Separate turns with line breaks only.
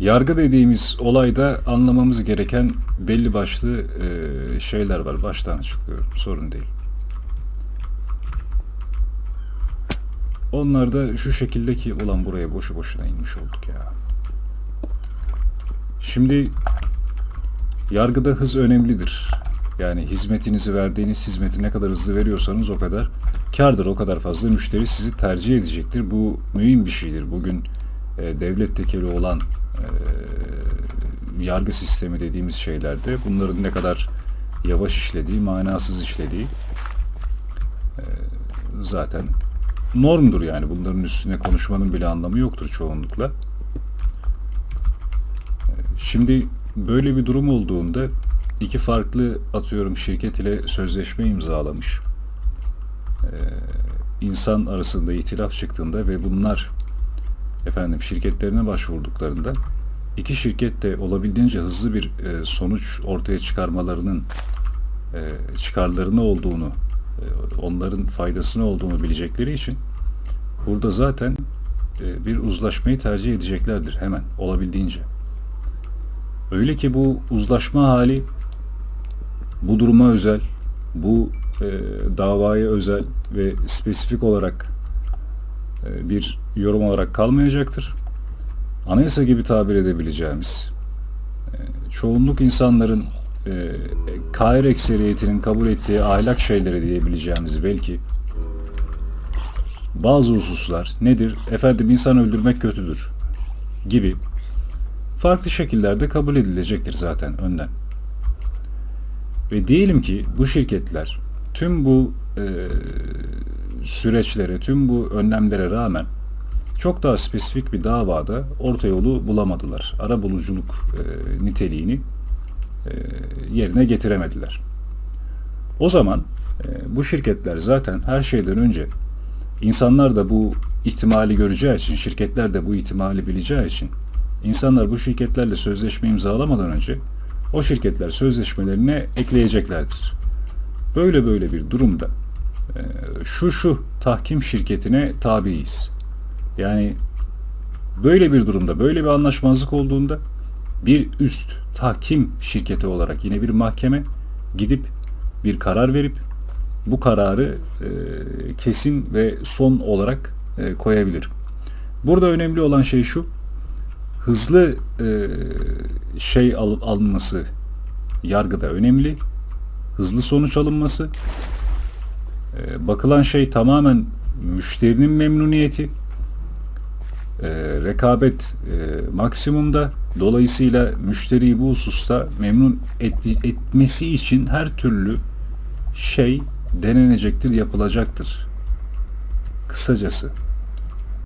Yargı dediğimiz olayda anlamamız gereken belli başlı e, şeyler var. Baştan açıklıyorum. Sorun değil. Onlar da şu şekildeki ulan buraya boşu boşuna inmiş olduk ya. Şimdi yargıda hız önemlidir. Yani hizmetinizi verdiğiniz hizmeti ne kadar hızlı veriyorsanız o kadar kardır. O kadar fazla müşteri sizi tercih edecektir. Bu mühim bir şeydir. Bugün e, devlet tekeli olan e, yargı sistemi dediğimiz şeylerde bunların ne kadar yavaş işlediği, manasız işlediği e, zaten normdur yani. Bunların üstüne konuşmanın bile anlamı yoktur çoğunlukla. E, Şimdi böyle bir durum olduğunda iki farklı atıyorum şirket ile sözleşme imzalamış. Ee, insan arasında itilaf çıktığında ve bunlar efendim şirketlerine başvurduklarında iki şirket de olabildiğince hızlı bir e, sonuç ortaya çıkarmalarının e, çıkarlarını olduğunu e, onların faydasını olduğunu bilecekleri için burada zaten e, bir uzlaşmayı tercih edeceklerdir hemen olabildiğince. Öyle ki bu uzlaşma hali bu duruma özel, bu e, davaya özel ve spesifik olarak bir yorum olarak kalmayacaktır. Anayasa gibi tabir edebileceğimiz, e, çoğunluk insanların e, kair ekseriyetinin kabul ettiği ahlak şeyleri diyebileceğimiz belki bazı hususlar nedir? Efendim insan öldürmek kötüdür gibi farklı şekillerde kabul edilecektir zaten önden. Ve diyelim ki bu şirketler tüm bu e, süreçlere, tüm bu önlemlere rağmen çok daha spesifik bir davada orta yolu bulamadılar. Ara buluculuk e, niteliğini e, yerine getiremediler. O zaman e, bu şirketler zaten her şeyden önce insanlar da bu ihtimali göreceği için, şirketler de bu ihtimali bileceği için insanlar bu şirketlerle sözleşme imzalamadan önce o şirketler sözleşmelerine ekleyeceklerdir. Böyle böyle bir durumda şu şu tahkim şirketine tabiiz. Yani böyle bir durumda, böyle bir anlaşmazlık olduğunda bir üst tahkim şirketi olarak yine bir mahkeme gidip bir karar verip bu kararı e, kesin ve son olarak e, koyabilir. Burada önemli olan şey şu, hızlı e, şey al, alınması yargıda önemli. Hızlı sonuç alınması. E, bakılan şey tamamen müşterinin memnuniyeti. E, rekabet e, maksimumda. Dolayısıyla müşteriyi bu hususta memnun et, etmesi için her türlü şey denenecektir, yapılacaktır. Kısacası.